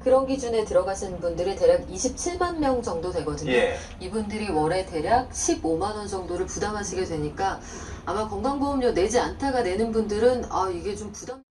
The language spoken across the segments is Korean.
그런 기준에 들어가신 분들이 대략 27만 명 정도 되거든요. 예. 이분들이 월에 대략 15만 원 정도를 부담하시게 되니까 아마 건강보험료 내지 않다가 내는 분들은 아 이게 좀 부담.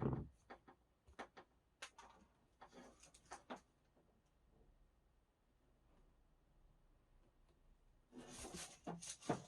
Thank you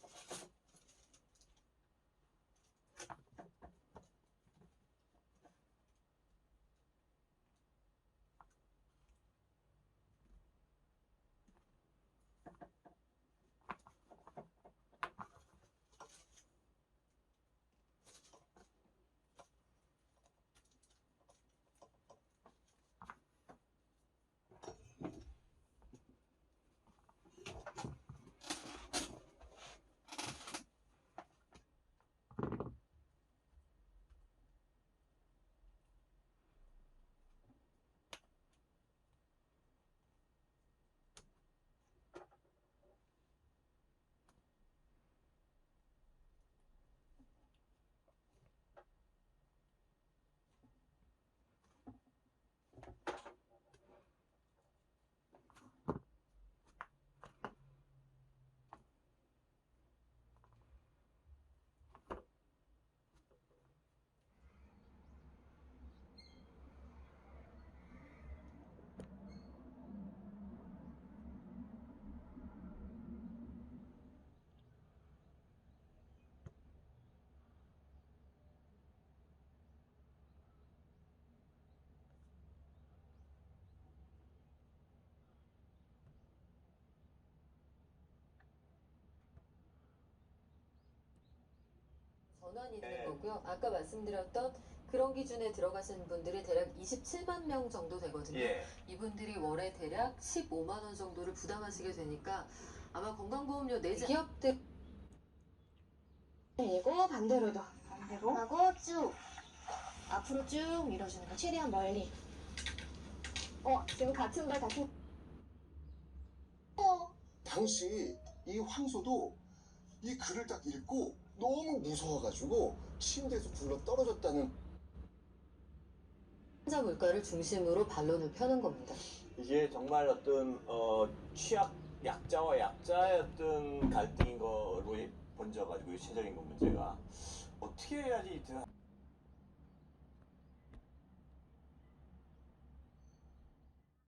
전환이 있는 네. 거고요. 아까 말씀드렸던 그런 기준에 들어가신 분들이 대략 27만 명 정도 되거든요. 예. 이분들이 월에 대략 15만 원 정도를 부담하시게 되니까 아마 건강보험료 내지 기업들 그리고 반대로도 반대로 하고 쭉 앞으로 쭉 밀어주는 거 최대한 멀리 어 지금 같은 발 같은 어 당시 이 황소도 이 글을 딱 읽고 너무 무서워가지고 침대에서 굴러 떨어졌다는 환자 물가를 중심으로 반론을 펴는 겁니다. 이게 정말 어떤 어, 취약 약자와 약자의 어떤 갈등인 거로 번져가지고 이 최적인 건 문제가 어떻게 해야지 이